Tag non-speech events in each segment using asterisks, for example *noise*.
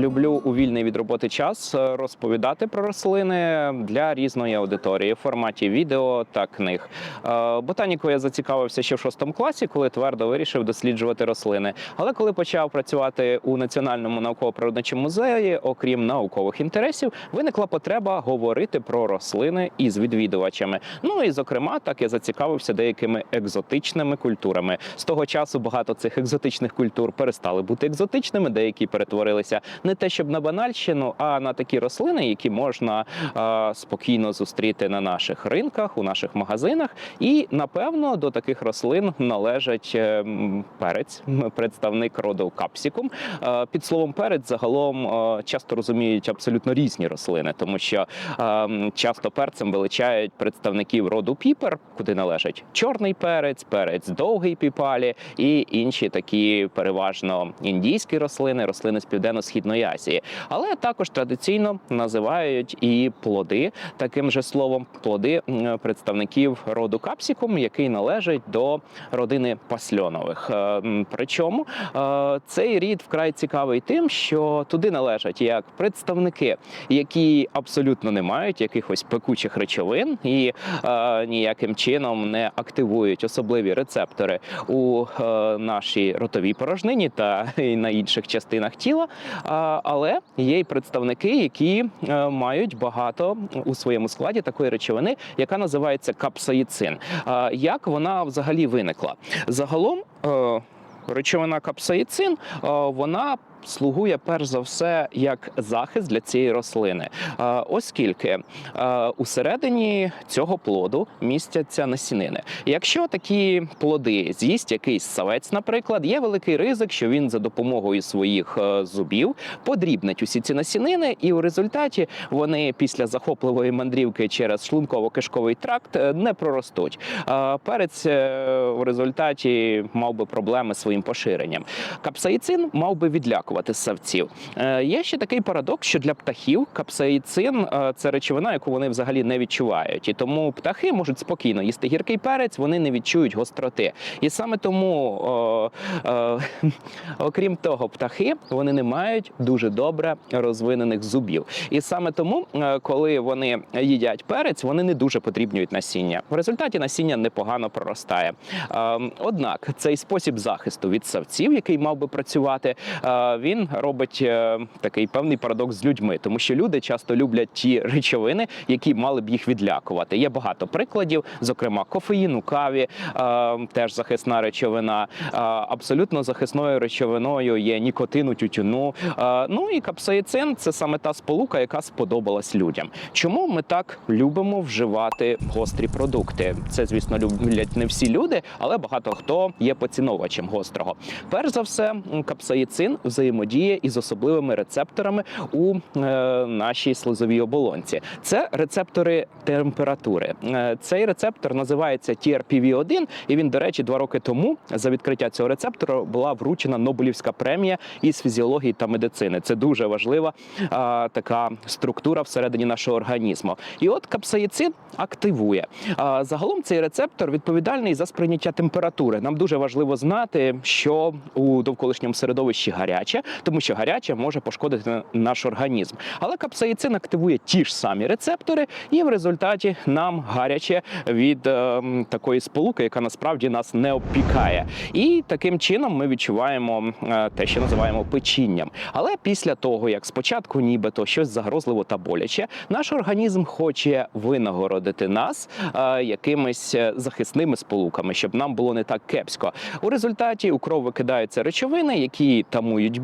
люблю у вільний від роботи час е, розповідати про рослини для різної аудиторії в форматі відео та книг. Е, Ботанікою я зацікавився ще в шостому класі, коли твердо вирішив досліджувати рослини. Але коли почав працювати у Національному науково-природничому музеї, окрім наукових інтересів, виникла потреба говорити про рослини із відвідувачами. Ну і зокрема, так я зацікавився деякими екзотичними культурами. З того часу багато цих екзотичних культур перестали бути екзотичними, деякі перетворилися не те, щоб на банальщину, а на такі рослини, які можна е, спокійно зустріти на наших ринках, у наших магазинах. І напевно до таких рослин належать е, перець, представник роду капсікум. Е, Під словом перець загалом е, часто розуміють абсолютно різні рослини, тому що е, часто перцем величають представників роду піпер, куди належать чорний перець, перець довгий піпалі і інші такі переважно індійські рослини, рослини з південно-східної Азії. Але також традиційно називають і плоди таким же словом плоди представників роду капсікум, який належить до родини пасльонових. Е, Причому е, цей рід вкрай цікавий тим, що туди належать як представники, які абсолютно не мають якихось пекучих речовин і е, ніяким чином не активують особливі рецептори у нашій ротовій порожнині та *laughs* на інших частинах тіла. Але є й представники, які е, мають багато у своєму складі такої речовини, яка називається капсаїцин. Як вона взагалі виникла? Загалом. Е, Речовина капсаїцин, е, вона слугує перш за все як захист для цієї рослини, оскільки усередині цього плоду містяться насінини. Якщо такі плоди з'їсть якийсь савець, наприклад, є великий ризик, що він за допомогою своїх е, зубів подрібнить усі ці насінини, і у результаті вони після захопливої мандрівки через шлунково-кишковий тракт е, не проростуть. Перець е, в результаті мав би проблеми з своїм поширенням. Капсаїцин мав би відлякувати савців. Е, Є ще такий парадокс, що для птахів капсаїцин е, це речовина, яку вони взагалі не відчувають. І тому птахи можуть спокійно їсти гіркий перець, вони не відчують гостроти. І саме тому, о, е, *laughs* окрім того, птахи вони не мають дуже добре розвинених зубів. І саме тому, коли вони їдять перець, вони не дуже потрібнюють насіння. В результаті насіння непогано проростає. Е, Однак цей спосіб захисту від савців, який мав би працювати, він робить е, такий певний парадокс з людьми, тому що люди часто люблять ті речовини, які мали б їх відлякувати. Є багато прикладів, зокрема кофеїн у каві, е, теж захисна речовина. Е, Абсолютно захисною речовиною є нікотин у тютюну. Ну і капсаїцин це саме та сполука, яка сподобалась людям. Чому ми так любимо вживати гострі продукти? Це, звісно, люблять не всі люди, але багато хто є поціновувачем гострого. Перш за все, капсаїцин взаємодіє із особливими рецепторами у е, нашій слизовій оболонці. Це рецептори температури. Е, Цей рецептор називається TRPV1, і він, до речі, два роки тому за відкриття цього рецептора була вручена Нобелівська премія із фізіології та медицини. Це дуже важлива а, така структура всередині нашого організму. І от капсаїцин активує. А, загалом цей рецептор відповідальний за сприйняття температури. Нам дуже важливо знати, що у довколишньому середовищі гаряче, тому що гаряче може пошкодити наш організм. Але капсаїцин активує ті ж самі рецептори, і в результаті нам гаряче від е, такої сполуки, яка насправді нас не обпікає. І таким чином ми відчуваємо е, те, що називаємо печінням. Але після того, як спочатку нібито щось загрозливо та боляче, наш організм хоче винагородити нас е, якимись е, захисними сполуками, щоб нам було не так кепсько. У результаті у кров викидаються речовини, які тамують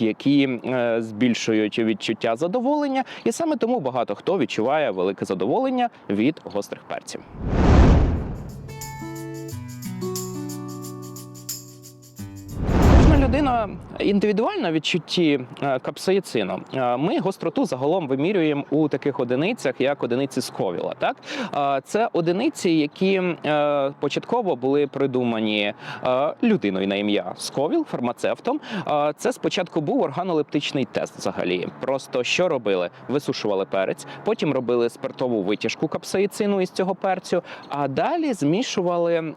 які е, збільшують відчуття задоволення, і саме тому багато хто відчуває велике задоволення від гострих перців. Людина індивідуальна відчутті е, капсаїцину. Е, Ми гостроту загалом вимірюємо у таких одиницях, як одиниці Сковіла. Так Е, це одиниці, які початково були придумані людиною на ім'я Сковіл, фармацевтом. Це спочатку був органолептичний тест. Взагалі, просто що робили? Висушували перець, потім робили спиртову витяжку капсаїцину із цього перцю, а далі змішували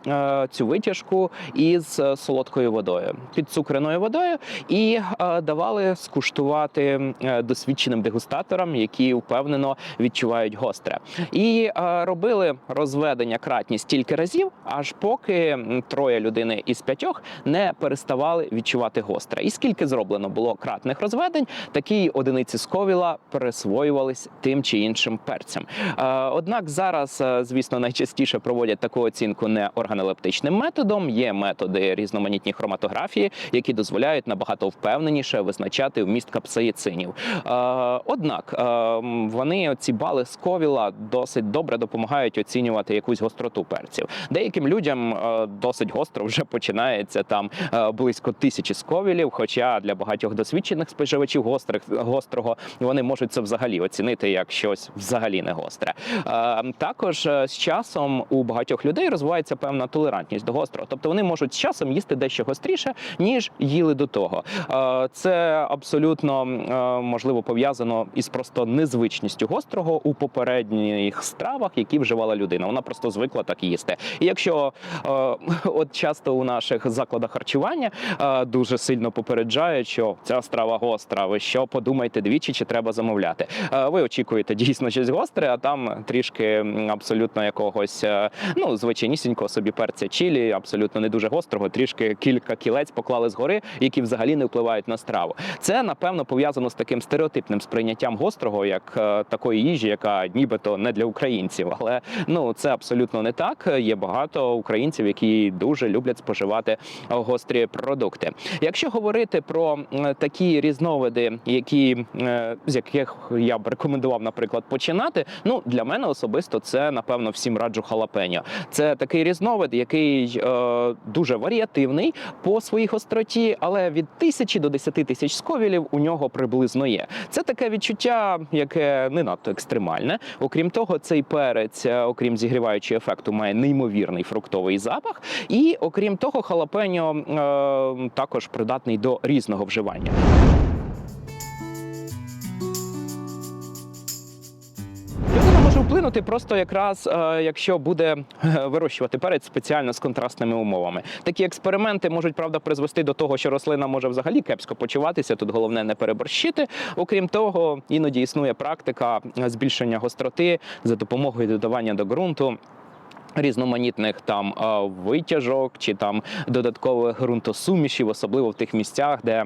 цю витяжку із солодкою водою. Підцукрену соленою водою і е, давали скуштувати е, досвідченим дегустаторам, які впевнено відчувають гостре. І е, робили розведення кратні стільки разів, аж поки троє людини із п'ятьох не переставали відчувати гостре. І скільки зроблено було кратних розведень, такі одиниці сковіла пересвоювались тим чи іншим перцем. Е, Однак зараз, звісно, найчастіше проводять таку оцінку не органолептичним методом. Є методи різноманітні хроматографії, які дозволяють набагато впевненіше визначати вміст капсаїцинів. Е, Однак е, вони ці бали сковіла досить добре допомагають оцінювати якусь гостроту перців. Деяким людям е, досить гостро вже починається там близько тисячі сковілів. Хоча для багатьох досвідчених споживачів гострих гострого вони можуть це взагалі оцінити як щось взагалі не гостре. Також з часом у багатьох людей розвивається певна толерантність до гострого, тобто вони можуть з часом їсти дещо гостріше ніж їли до того. Е, Це абсолютно е, можливо пов'язано із просто незвичністю гострого у попередніх стравах, які вживала людина. Вона просто звикла так їсти. І якщо е, *laughs* от часто у наших закладах харчування дуже сильно попереджають, що ця страва гостра, ви що подумайте двічі, чи треба замовляти. Ви очікуєте дійсно щось гостре, а там трішки абсолютно якогось ну звичайнісінького собі перця чілі, абсолютно не дуже гострого, трішки кілька кілець поклали згори, які взагалі не впливають на страву. Це напевно пов'язано з таким стереотипним сприйняттям гострого, як е, такої їжі, яка нібито не для українців. Але ну це абсолютно не так. Є багато українців, які дуже люблять споживати гострі продукти. Якщо говорити про такі різновиди, які е, з яких я б рекомендував, наприклад, починати. Ну для мене особисто це напевно всім раджу халапеньо. Це такий різновид, який е, дуже варіативний по своїй гостроті, але від тисячі до десяти тисяч сковілів у нього приблизно є. Це таке відчуття, яке не надто екстремальне. Окрім того, цей перець, е, окрім зігріваючого ефекту, має неймовірний фруктовий запах. І окрім того, халапеньо е, також придатний до різного вживання. Може вплинути просто якраз, е, якщо буде е, вирощувати перець спеціально з контрастними умовами. Такі експерименти можуть правда призвести до того, що рослина може взагалі кепсько почуватися. Тут головне не переборщити. Окрім того, іноді існує практика е, збільшення гостроти за допомогою додавання до ґрунту. Різноманітних там витяжок чи там додаткових ґрунтосумішів, особливо в тих місцях, де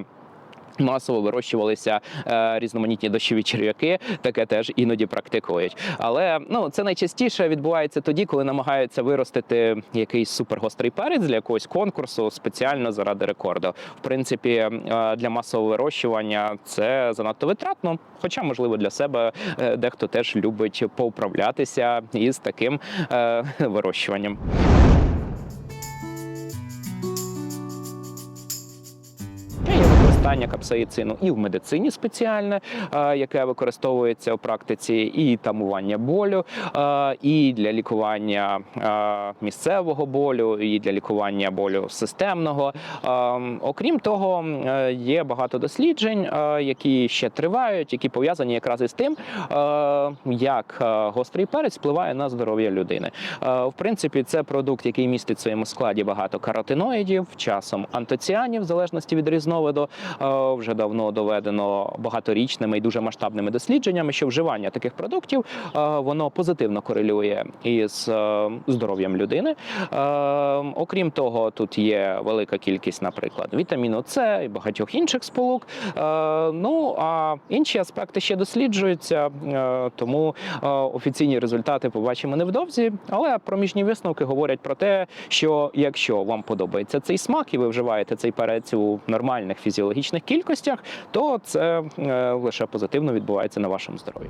масово вирощувалися е, різноманітні дощові черв'яки, таке теж іноді практикують. Але ну це найчастіше відбувається тоді, коли намагаються виростити якийсь супергострий перець для якогось конкурсу спеціально заради рекорду. В принципі, е, для масового вирощування це занадто витратно. Хоча, можливо, для себе е, дехто теж любить поуправлятися із таким е, вирощуванням. Використання капсаїцину і в медицині спеціальне, яке використовується в практиці, і тамування болю, і для лікування місцевого болю, і для лікування болю системного. Окрім того, е, є багато досліджень, які ще тривають, які пов'язані якраз із тим, як гострий перець впливає на здоров'я людини. В принципі, це продукт, який містить в своєму складі багато каротиноїдів, часом антоціанів, в залежності від різновиду. Е, Вже давно доведено багаторічними і дуже масштабними дослідженнями, що вживання таких продуктів е, воно позитивно корелює із е, здоров'ям людини. Окрім того, тут є велика кількість, наприклад, вітаміну С і багатьох інших сполук. Ну а інші аспекти ще досліджуються, тому офіційні результати побачимо невдовзі. Але проміжні висновки говорять про те, що якщо вам подобається цей смак і ви вживаєте цей перець у нормальних фізіологічних кількостях, то це е, лише позитивно відбувається на вашому здоров'ї.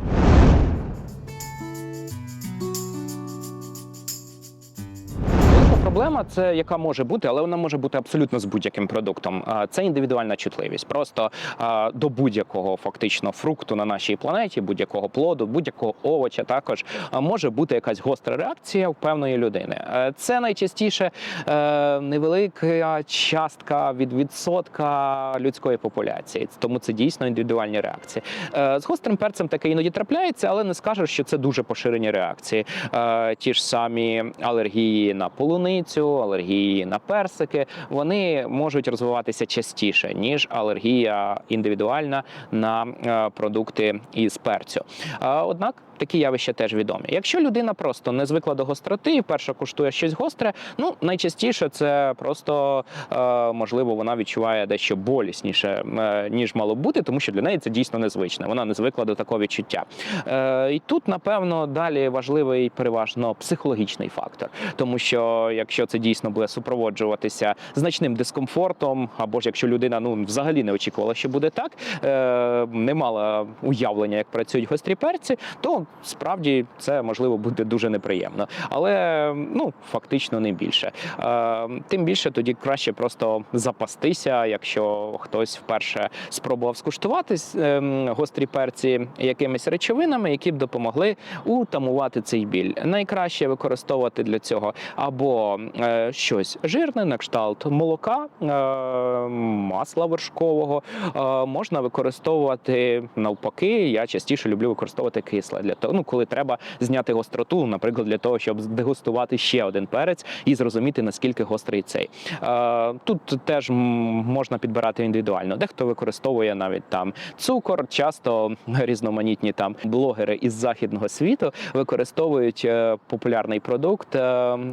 Проблема це яка може бути, але вона може бути абсолютно з будь-яким продуктом. Це індивідуальна чутливість. Просто до будь-якого фактично фрукту на нашій планеті, будь-якого плоду, будь-якого овоча також може бути якась гостра реакція в певної людини. Це найчастіше е, невелика частка від відсотка людської популяції, тому це дійсно індивідуальні реакції. Е, З гострим перцем таке іноді трапляється, але не скажеш, що це дуже поширені реакції. Е, Ті ж самі алергії на полуницю, полуницю, алергії на персики, вони можуть розвиватися частіше ніж алергія індивідуальна на е, продукти із перцю. Однак такі явища теж відомі. Якщо людина просто не звикла до гостроти і перша куштує щось гостре, ну найчастіше це просто е, можливо вона відчуває дещо болісніше е, ніж мало бути, тому що для неї це дійсно незвичне. Вона не звикла до такого відчуття. Е, І тут, напевно, далі важливий переважно психологічний фактор, тому що якщо це дійсно буде супроводжуватися значним дискомфортом, або ж якщо людина ну взагалі не очікувала, що буде так, не мала уявлення, як працюють гострі перці, то справді це можливо буде дуже неприємно, але ну фактично не більше. Е, Тим більше тоді краще просто запастися, якщо хтось вперше спробував скуштувати ем, гострі перці якимись речовинами, які б допомогли утамувати цей біль. Найкраще використовувати для цього або е, щось жирне, на кшталт молока, е, масла вершкового. Можна використовувати навпаки. Я частіше люблю використовувати кисле для того, ну коли треба зняти гостроту, наприклад, для того, щоб дегустувати ще один перець і зрозуміти наскільки гострий цей. Тут теж можна підбирати індивідуально. Дехто використовує навіть там цукор. Часто різноманітні там блогери із західного світу використовують е, популярний продукт е,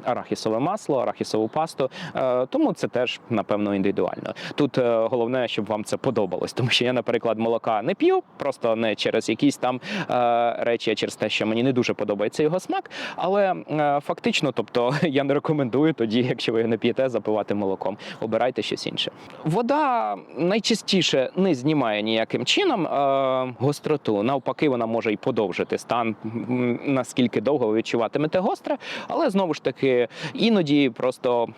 арахісове масло, арахісову пасту. Е, Тому це теж напевно індивідуально. Тут головне, щоб вам це подобалось, тому що я, наприклад, молока не п'ю, просто не через якісь там речі, через те, що мені не дуже подобається його смак. Але е, фактично, тобто *laughs* я не рекомендую тоді, якщо ви його не п'єте, запивати молоком. Обирайте щось інше. Вода найчастіше не знімає ніяким чином е, гостроту. Навпаки, вона може і подовжити стан, наскільки довго ви відчуватимете гостре, але знову ж таки іноді просто.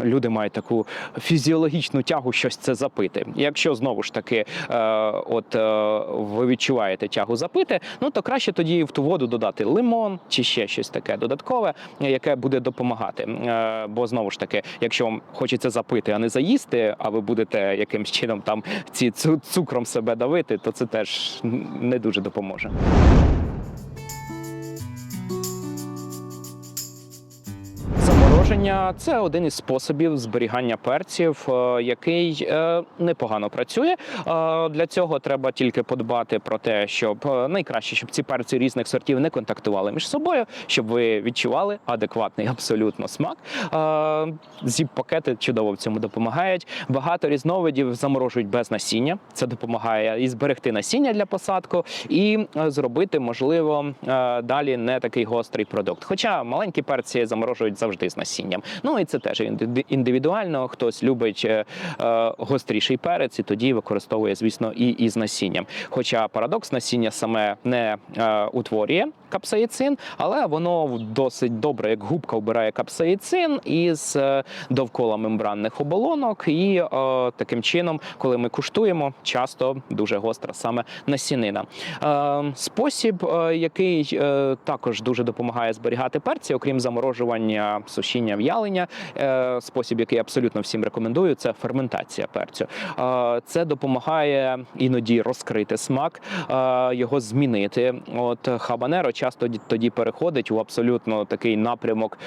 Люди мають таку фізіологічну тягу щось це запити. Якщо знову ж таки, е, от е, ви відчуваєте тягу запити, ну то краще тоді в ту воду додати лимон чи ще щось таке додаткове, яке буде допомагати. Е, бо знову ж таки, якщо вам хочеться запити, а не заїсти, а ви будете якимсь чином там ці цу- цукром себе давити, то це теж не дуже допоможе. Замороження це один із способів зберігання перців, е, який е, непогано працює. Е, Для цього треба тільки подбати про те, щоб найкраще, щоб ці перці різних сортів не контактували між собою, щоб ви відчували адекватний абсолютно смак. Зіп-пакети чудово в цьому допомагають. Багато різновидів заморожують без насіння. Це допомагає і зберегти насіння для посадку, і зробити можливо далі не такий гострий продукт. Хоча маленькі перці заморожують завжди з насінням. Ну і це теж індивідуально. Хтось любить е, е, гостріший перець, і тоді використовує, звісно, і із насінням. Хоча парадокс насіння саме не е, утворює капсаїцин, але воно досить добре, як губка вбирає капсаїцин із довкола мембранних оболонок, і таким чином, коли ми куштуємо, часто дуже гостра саме насінина. Спосіб, який також дуже допомагає зберігати перці, окрім заморожування, сушіння, в'ялення. Е, спосіб, який абсолютно всім рекомендую, це ферментація перцю. Е, це допомагає іноді розкрити смак, е, його змінити. От хабанеро часто тоді переходить у абсолютно такий напрямок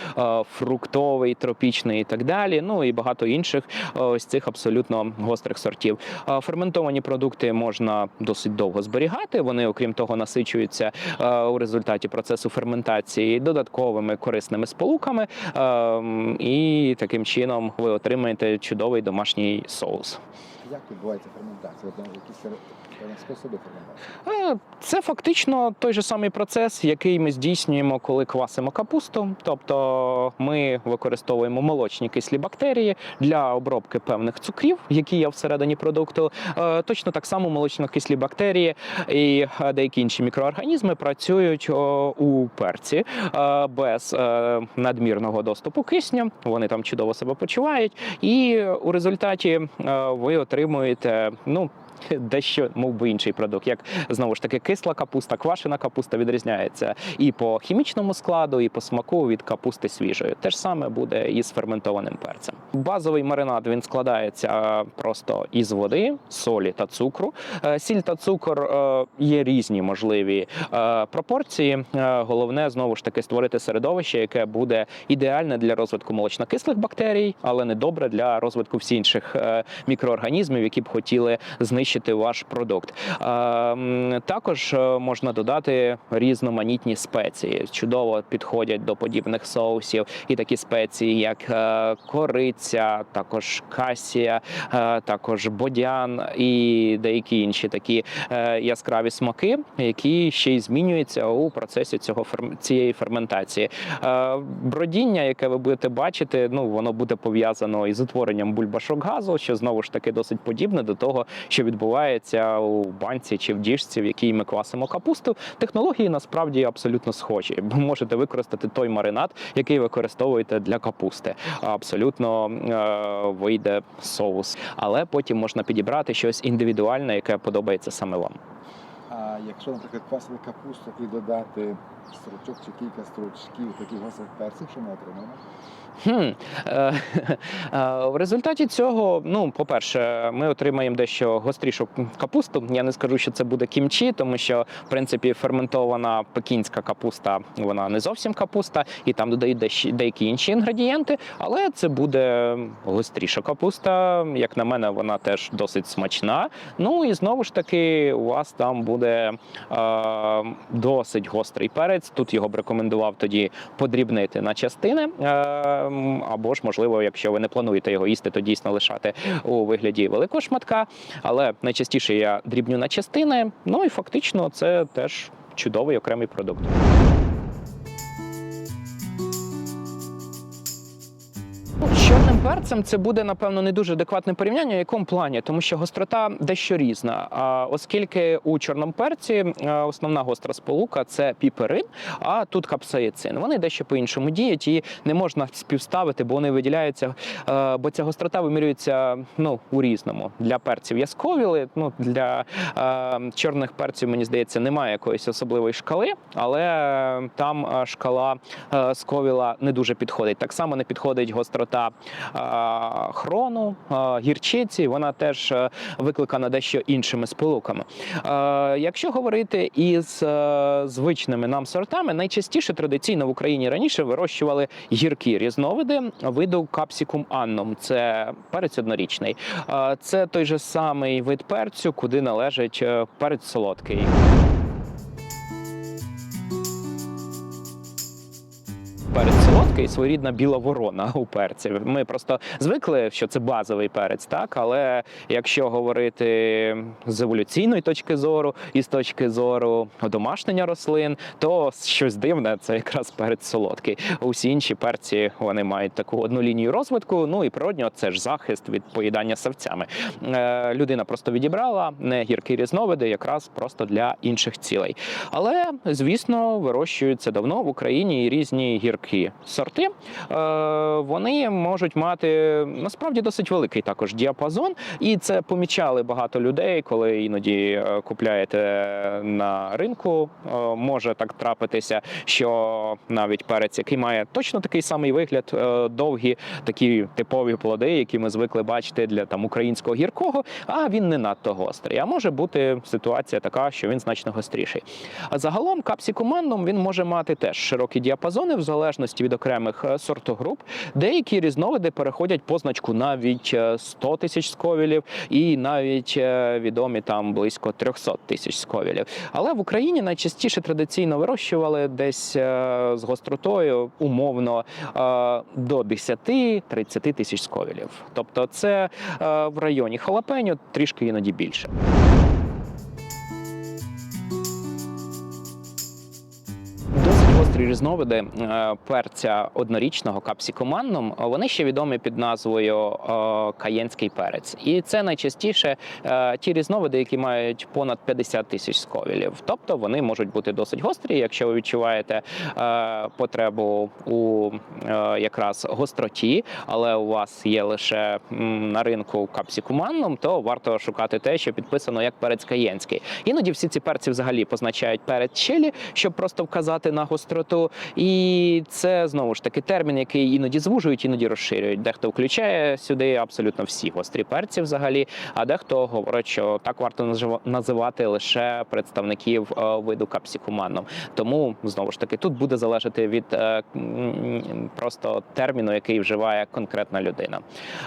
фруктовий, тропічний і так далі. Ну і багато інших ось цих абсолютно гострих сортів. Ферментовані продукти можна досить довго зберігати. Вони, окрім того, насичуються у результаті процесу ферментації додатковими корисними сполуками, і таким чином ви отримаєте чудовий домашній соус. Як відбувається ферментація? Якісь е, способи ферментації? Е, Це фактично той же самий процес, який ми здійснюємо, коли квасимо капусту. Тобто ми використовуємо молочні кислі бактерії для обробки певних цукрів, які є всередині продукту. Е, Точно так само молочно-кислі бактерії і деякі інші мікроорганізми працюють у перці без надмірного доступу кисню. Вони там чудово себе почувають, і у результаті ви отримуєте ну. *laughs* дещо мов би інший продукт. Як знову ж таки кисла капуста, квашена капуста відрізняється і по хімічному складу, і по смаку від капусти свіжої. Те ж саме буде і з ферментованим перцем. Базовий маринад він складається просто із води, солі та цукру. Е, Сіль та цукор е, є різні можливі е, пропорції. Е, Головне знову ж таки створити середовище, яке буде ідеальне для розвитку молочнокислих бактерій, але не добре для розвитку всіх інших е, мікроорганізмів, які б хотіли знищити ваш продукт. Е, Також е, можна додати різноманітні спеції. Чудово підходять до подібних соусів і такі спеції, як е, кориця, також касія, е, також бодян і деякі інші такі яскраві смаки, які ще й змінюються у процесі цього цієї ферментації. Бродіння, яке ви будете бачити, ну воно буде пов'язано із утворенням бульбашок газу, що знову ж таки досить подібне до того, що відбувається у банці чи в діжці, в якій ми квасимо капусту. Технології насправді абсолютно схожі. Ви можете використати той маринад, який використовуєте для капусти. Абсолютно е, вийде соус, але потім можна підібрати щось індивідуальне, яке подобається саме вам. Якщо, наприклад, квасити капусту і додати стручок чи кілька стручків таких гострих перців, що ми отримаємо? Хм. Е, е, В результаті цього, ну, по-перше, ми отримаємо дещо гострішу капусту. Я не скажу, що це буде кімчі, тому що в принципі ферментована пекінська капуста вона не зовсім капуста, і там додають деякі інші інгредієнти. Але це буде гостріша капуста. Як на мене, вона теж досить смачна. Ну і знову ж таки, у вас там буде досить гострий перець. Тут його б рекомендував тоді подрібнити на частини. Е, або ж, можливо, якщо ви не плануєте його їсти, то дійсно лишати у вигляді великого шматка. Але найчастіше я дрібню на частини. Ну і фактично це теж чудовий окремий продукт. Перцем це буде напевно не дуже адекватне порівняння. В якому плані? Тому що гострота дещо різна. А оскільки у чорному перці е, основна гостра сполука це піперин, а тут капсаїцин. Вони дещо по-іншому діють і не можна співставити, бо вони виділяються. е, Бо ця гострота вимірюється ну у різному. Для перців є сковіли. Ну для е, чорних перців, мені здається, немає якоїсь особливої шкали, але там шкала сковіла не дуже підходить. Так само не підходить гострота хрону, е, гірчиці. Вона теж е, викликана дещо іншими сполуками. Е, Якщо говорити із е, звичними нам сортами, найчастіше традиційно в Україні раніше вирощували гіркі різновиди виду капсікум аннум. Це перець однорічний. Е, Це той же самий вид перцю, куди належить е, перець солодкий. Перець солодкий своєрідна біла ворона у перці. Ми просто звикли, що це базовий перець, так але якщо говорити з еволюційної точки зору і з точки зору домашнення рослин, то щось дивне це якраз перець солодкий. Усі інші перці вони мають таку одну лінію розвитку. Ну і природньо це ж захист від поїдання савцями. Е, людина просто відібрала не гіркі різновиди, якраз просто для інших цілей. Але звісно, вирощуються давно в Україні і різні гіркі сорти. Е, Вони можуть мати насправді досить великий також діапазон, і це помічали багато людей, коли іноді е, купляєте на ринку. Е, Може так трапитися, що навіть перець, який має точно такий самий вигляд, довгі такі типові плоди, які ми звикли бачити для там українського гіркого, а він не надто гострий. А може бути ситуація така, що він значно гостріший. А загалом капсікуманном він може мати теж широкі діапазони в залежності від окремих е, сортогруп. Деякі різновиди переходять позначку навіть е, 100 тисяч сковілів, і навіть е, відомі там близько 300 тисяч сковілів. Але в Україні найчастіше традиційно вирощували десь е, з гостротою умовно е, до 10-30 тисяч сковілів. Тобто це е, в районі халапеньо трішки іноді більше. Гострі різновиди е, перця однорічного капсікоманном, е, вони ще відомі під назвою е, каєнський перець. І це найчастіше е, ті різновиди, які мають понад 50 тисяч сковілів. Тобто вони можуть бути досить гострі, якщо ви відчуваєте потребу у якраз гостроті, але у вас є лише на ринку капсікуманном, то варто шукати те, що підписано як перець каєнський. Іноді всі ці перці взагалі позначають перець чилі, щоб просто вказати на гостроту. І це знову ж таки термін, який іноді звужують, іноді розширюють. Дехто включає сюди абсолютно всі гострі перці взагалі, а дехто говорить, що так варто назива- називати лише представників е, виду капсікуманном. Тому знову ж таки тут буде залежати від е, просто терміну, який вживає конкретна людина.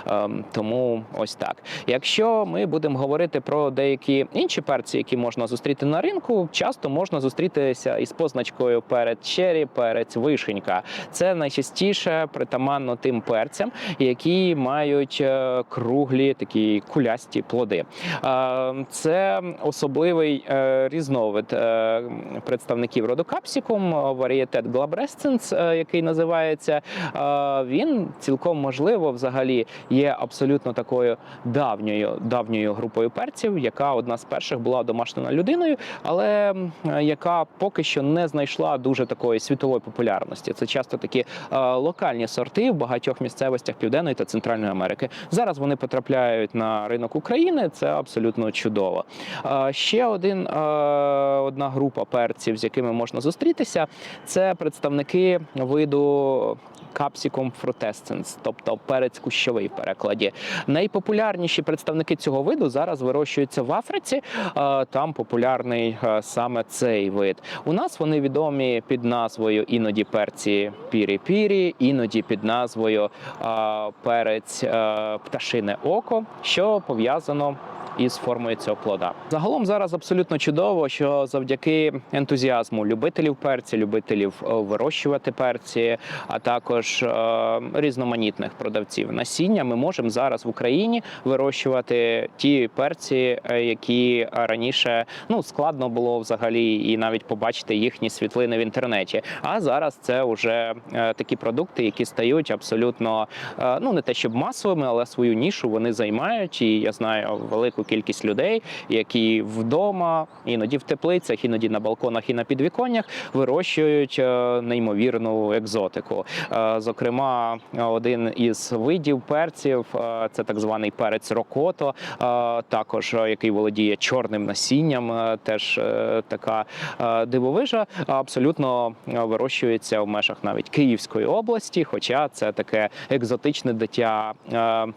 Ем, Тому ось так. Якщо ми будемо говорити про деякі інші перці, які можна зустріти на ринку, часто можна зустрітися із позначкою перець черрі, перець вишенька. Це найчастіше притаманно тим перцям, які мають е, круглі такі кулясті плоди. Е, Це особливий е, різновид представників роду капсікум, варієтет глабресценс, який називається. Він цілком можливо взагалі є абсолютно такою давньою давньою групою перців, яка одна з перших була домашнена людиною, але яка поки що не знайшла дуже такої світової популярності. Це часто такі е, локальні сорти в багатьох місцевостях Південної та Центральної Америки. Зараз вони потрапляють на ринок України. Це абсолютно чудово. Е, Ще один е, одна група перців, з якими можна зустрітися, це представники виду Capsicum frutescens, тобто перець кущовий в перекладі. Найпопулярніші представники цього виду зараз вирощуються в Африці. Там популярний саме цей вид. У нас вони відомі під назвою іноді перці пірі-пірі, іноді під назвою перець пташине око, що пов'язано із формою цього плода. Загалом зараз абсолютно чудово, що завдяки ентузіазму любителів перці, любителів е, вирощувати перці, а також е, різноманітних продавців насіння, ми можемо зараз в Україні вирощувати ті перці, е, які раніше ну складно було взагалі і навіть побачити їхні світлини в інтернеті. А зараз це вже е, такі продукти, які стають абсолютно е, ну не те, щоб масовими, але свою нішу вони займають. І я знаю велику кількість людей, які вдома, іноді в теплицях, іноді на балконах і на підвіконнях вирощують е, неймовірну екзотику. Е, Зокрема, один із видів перців е, це так званий перець рокото, також який володіє чорним насінням. Теж така дивовижа абсолютно вирощується в межах навіть Київської області, хоча це таке екзотичне дитя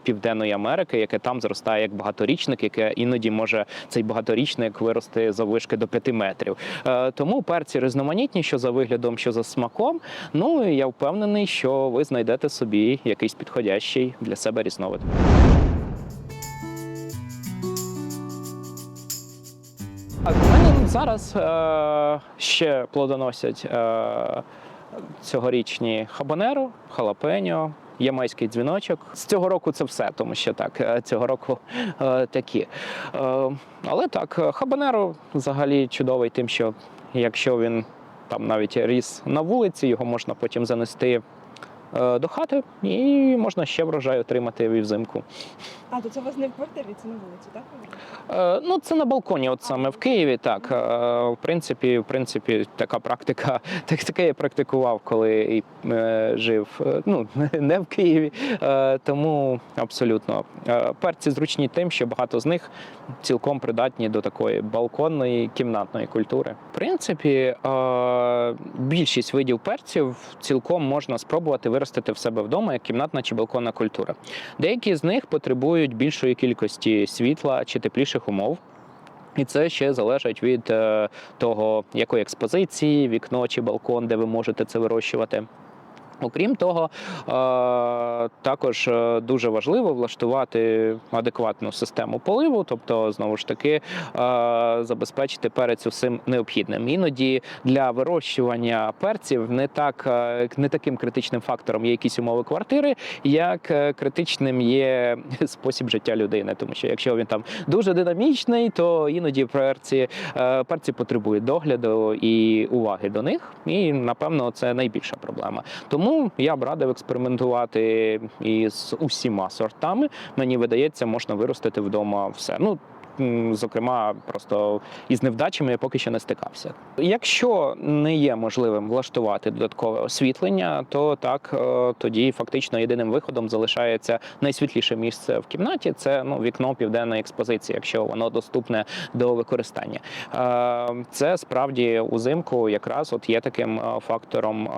Південної Америки, яке там зростає як багаторічник, яке іноді може цей багаторічник вирости заввишки до 5 метрів. Е, Тому перці різноманітні, що за виглядом, що за смаком. Ну і я впевнений, що ви знайдете собі якийсь підходящий для себе різновид. Зараз е, ще плодоносять е, цьогорічні хабанеро, халапеньо, ямайський дзвіночок. З цього року це все, тому що так, е, цього року е, такі. Е, але так, е, хабанеро взагалі чудовий тим, що якщо він там навіть ріс на вулиці, його можна потім занести. Е, До хати і можна ще врожай отримати і взимку. А, то це у вас не в квартирі, це на вулиці, так? Е, Ну, це на балконі, от саме в Києві. Так, Е, в принципі, в принципі, така практика, *laughs* так таке я практикував, коли і, жив ну, *laughs* не в Києві. Тому абсолютно перці зручні тим, що багато з них цілком придатні до такої балконної кімнатної культури. В принципі, більшість видів перців цілком можна спробувати виростити в себе вдома як кімнатна чи балконна культура. Деякі з них потребують більшої кількості світла чи тепліших умов. І це ще залежить від е, того, якої експозиції, вікно чи балкон, де ви можете це вирощувати. Окрім того, е, також е, дуже важливо влаштувати адекватну систему поливу, тобто знову ж таки е, забезпечити перець усім необхідним. Іноді для вирощування перців не так не таким критичним фактором є якісь умови квартири, як критичним є *laughs* спосіб життя людини. Тому що якщо він там дуже динамічний, то іноді перці, перці потребують догляду і уваги до них. І напевно це найбільша проблема. Тому я б радив експериментувати із усіма сортами. Мені видається, можна виростити вдома все. Ну зокрема, просто із невдачами я поки що не стикався. Якщо не є можливим влаштувати додаткове освітлення, то так е, тоді фактично єдиним виходом залишається найсвітліше місце в кімнаті. Це ну вікно південної експозиції, якщо воно доступне до використання. Е, Це справді узимку якраз от є таким е, фактором,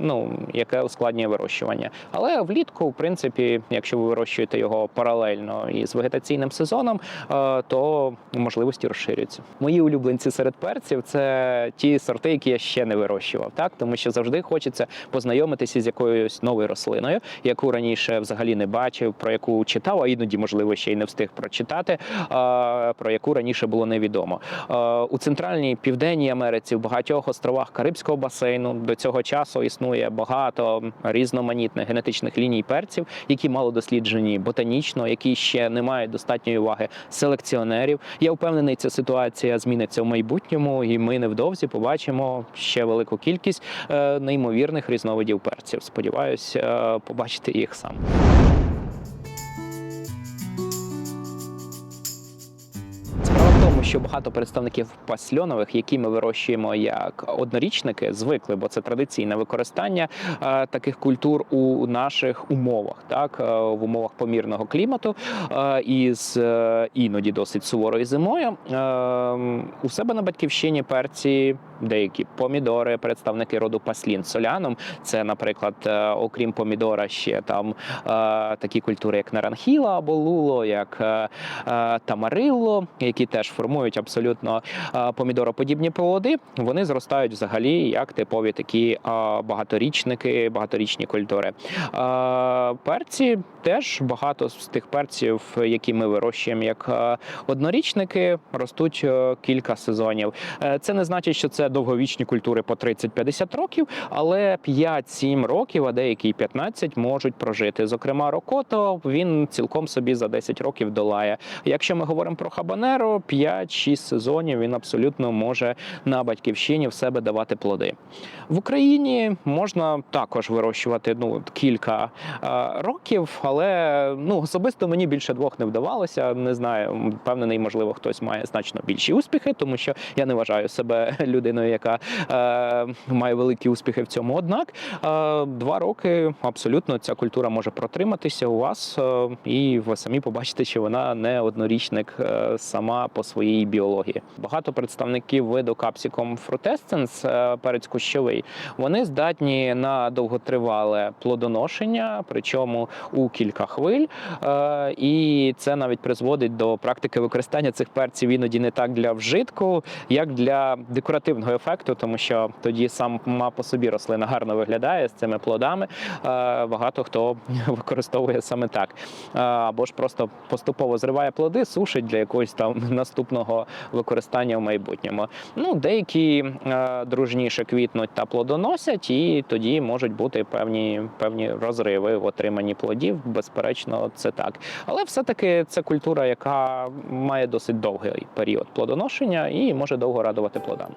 ну яке ускладнює вирощування. Але влітку, в принципі, якщо ви вирощуєте його паралельно із вегетаційним сезоном, то можливості розширюються. Мої улюбленці серед перців це ті сорти, які я ще не вирощував, так тому що завжди хочеться познайомитися з якоюсь новою рослиною, яку раніше взагалі не бачив, про яку читав, а іноді, можливо, ще й не встиг прочитати, про яку раніше було невідомо. У центральній південній Америці, в багатьох островах Карибського басейну до цього часу існує багато різноманітних генетичних ліній перців, які мало досліджені ботанічно, які ще не мають достатньої уваги селекціонерів. Я впевнений, ця ситуація зміниться в майбутньому, і ми невдовзі побачимо ще велику кількість е, неймовірних різновидів перців. Сподіваюсь, е, побачити їх сам. Тому, що багато представників пасльонових, які ми вирощуємо як однорічники, звикли, бо це традиційне використання е, таких культур у наших умовах, так е, в умовах помірного клімату е, із іноді досить суворою зимою. Е, у себе на батьківщині перці. Деякі помідори, представники роду паслін солянум. Це, наприклад, окрім помідора, ще там такі культури, як наранхіла або луло, як тамарилло, які теж формують абсолютно е, помідороподібні плоди. Вони зростають взагалі як типові такі багаторічники, багаторічні культури. Перці теж багато з тих перців, які ми вирощуємо як однорічники, ростуть е, кілька сезонів. Е, Це не значить, що це довговічні культури по 30-50 років, але 5-7 років, а деякі й 15 можуть прожити. Зокрема, рокото він цілком собі за 10 років долає. Якщо ми говоримо про хабанеро, 5-6 сезонів він абсолютно може на батьківщині в себе давати плоди. В Україні можна також вирощувати ну кілька е, років, але ну особисто мені більше двох не вдавалося. Не знаю, впевнений, можливо, хтось має значно більші успіхи, тому що я не вважаю себе *laughs* людиною, яка е, має великі успіхи в цьому. Однак е, два роки абсолютно ця культура може протриматися у вас, е, і ви самі побачите, що вона не однорічник е, сама по своїй біології. Багато представників виду Capsicum frutescens, е, перець кущовий, вони здатні на довготривале плодоношення, причому у кілька хвиль. Е, І це навіть призводить до практики використання цих перців іноді не так для вжитку, як для декоративного ефекту, тому що тоді сама по собі рослина гарно виглядає з цими плодами. Е, Багато хто *laughs* використовує саме так. Або ж просто поступово зриває плоди, сушить для якогось там наступного використання в майбутньому. Ну, деякі е, дружніше квітнуть та плодоносять, і тоді можуть бути певні, певні розриви в отриманні плодів. Безперечно, це так. Але все-таки це культура, яка має досить довгий період плодоношення і може довго радувати плодами.